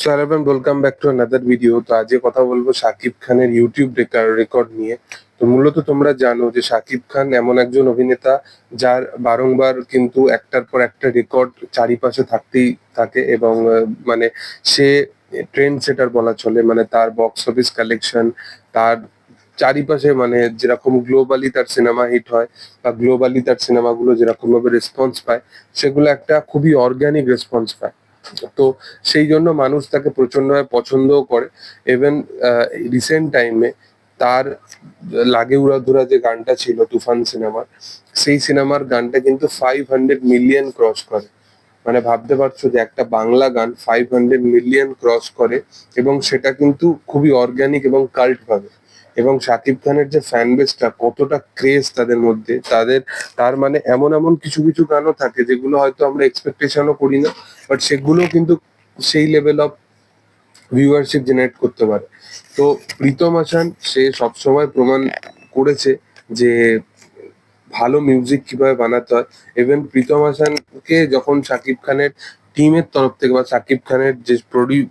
So hello welcome back to another video তো আজকে কথা বলব শাকিব খানের ইউটিউব রেকর্ড নিয়ে। তো মূলত তোমরা জানো যে শাকিব খান এমন একজন অভিনেতা যার বারংবার কিন্তু একটার পর একটা রেকর্ড চারিপাশে থাকতেই থাকে এবং মানে সে ট্রেন্ড সেটার বলা চলে। মানে তার বক্স অফিস কালেকশন তার চারিপাশে মানে যেরকম গ্লোবালি তার সিনেমা হিট হয় বা গ্লোবালি তার সিনেমাগুলো যেরকম ভাবে রেসপন্স পায়, সেগুলো একটা খুবই অর্গানিক রেসপন্স পায়। তো সেই জন্য মানুষ তাকে প্রচন্ডভাবে পছন্দও করে। ইভেন রিসেন্ট টাইমে তার লাগে উড়াধুরা যে গানটা ছিল, তুফান সিনেমার সেই সিনেমার গানটা কিন্তু ফাইভ হান্ড্রেড মিলিয়ন ক্রস করে। মানে ভাবতে পারছ যে একটা বাংলা গান ফাইভ হান্ড্রেড মিলিয়ন ক্রস করে এবং সেটা কিন্তু খুবই অর্গানিক এবং কাল্ট ভাবে। এবং শাকিব খানের যে ফ্যান বেসটা কতটা ক্রেজ তাদের মধ্যে, তাদের, তার মানে এমন এমন কিছু কিছু গানও থাকে যেগুলো হয়তো আমরা এক্সপেকটেশনও করি না বাট সেগুলো কিন্তু সেই লেভেল অফ ভিউয়ারশিপ জেনারেট করতে পারে। তো প্রীতম হাসান, সে সবসময় প্রমাণ করেছে যে ভালো মিউজিক কীভাবে বানাতে হয়। ইভেন প্রীতম হাসানকে যখন শাকিব খানের টিমের তরফ থেকে বা শাকিব খানের যে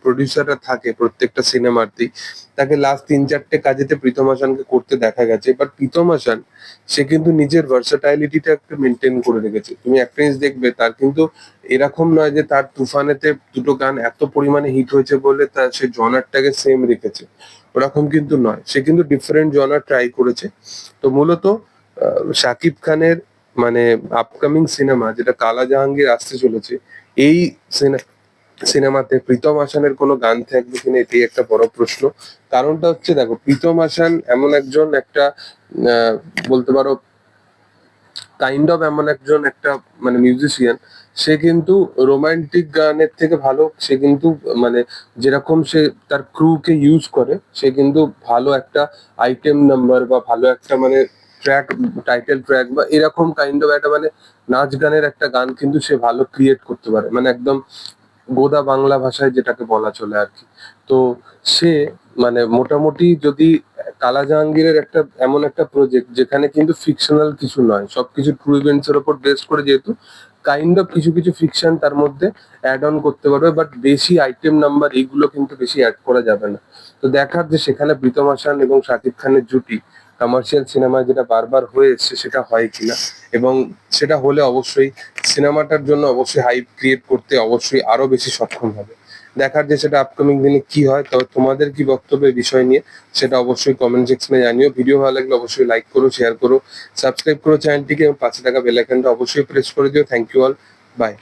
প্রডিউসাররা থাকে প্রত্যেকটা সিনেমাতেই, তাকে লাস্ট তিন চারটে কাজেতে প্রীতম হাসানকে করতে দেখা গেছে। বাট প্রীতম হাসান, সে কিন্তু নিজের ভার্সাটাইলিটিটা একটা মেনটেন করে রেখেছে। তুমি একটা জিনিস দেখবে, তার কিন্তু এরকম নয় যে তার তুফানেতে দুটো গান এত পরিমাণে হিট হয়েছে বলে তার সে জনারটাকে সেম রেখেছে। ওরকম কিন্তু নয়। সে কিন্তু ডিফারেন্ট জনার ট্রাই করেছে। তো মূলত শাকিব খানের মানে আপকামিং সিনেমা যেটা কালা জাহাঙ্গীর আসতে চলেছে, এই সিনেমাতে প্রীতম হাসানের কোনো গান থাকবে কিনা এটাই একটা বড় প্রশ্ন। কারণটা হচ্ছে দেখো, প্রীতম হাসান এমন একজন একটা বলতে পারো কাইন্ড অফ এমন একজন একটা মানে মিউজিশিয়ান সে কিন্তু রোমান্টিক গানের থেকে ভালো, সে কিন্তু মানে যেরকম সে তার ক্রুকে ইউজ করে, সে কিন্তু ভালো একটা আইটেম নাম্বার বা ভালো একটা মানে ট্র্যাক টাইটেল ট্র্যাক বা এরকম কাইন্ড অফ একটা মানে নাচ গানের একটা গান কিন্তু সে ভালো ক্রিয়েট করতে পারে। মানে একদম গোদা বাংলা ভাষায় যেটাকে বলা চলে আর কি। তো সে মানে মোটামুটি যদি কালা জাহাঙ্গীরের একটা এমন একটা প্রজেক্ট যেখানে কিন্তু ফিকশনাল কিছু নয়, সবকিছু ট্রু ইভেন্টস এর উপর বেস করে যেহেতু কাইন্ড অফ কিছু কিছু ফিকশন তার মধ্যে অ্যাড অন করতে পারবে বাট বেশি আইটেম নাম্বার এইগুলো কিন্তু বেশি অ্যাড করা যাবে না। তো দেখার যে সেখানে প্রীতম হাসান এবং শাকিব খানের জুটি কমার্শিয়াল সিনেমায় যেটা বারবার হয়ে এসছে সেটা হয় কিনা? এবং সেটা হলে অবশ্যই সিনেমাটার জন্য অবশ্যই হাইপ ক্রিয়েট করতে অবশ্যই আরও বেশি সক্ষম হবে। দেখার যে সেটা আপকামিং দিনে কি হয়, তবে তোমাদের কি বক্তব্য বিষয় নিয়ে সেটা অবশ্যই কমেন্ট সেকশনে জানিও। ভিডিও ভালো লাগলে অবশ্যই লাইক করো শেয়ার করো সাবস্ক্রাইব করো চ্যানেলটিকে এবং পাশে থাকা বেল আইকনটা অবশ্যই প্রেস করে দিও। Thank you all by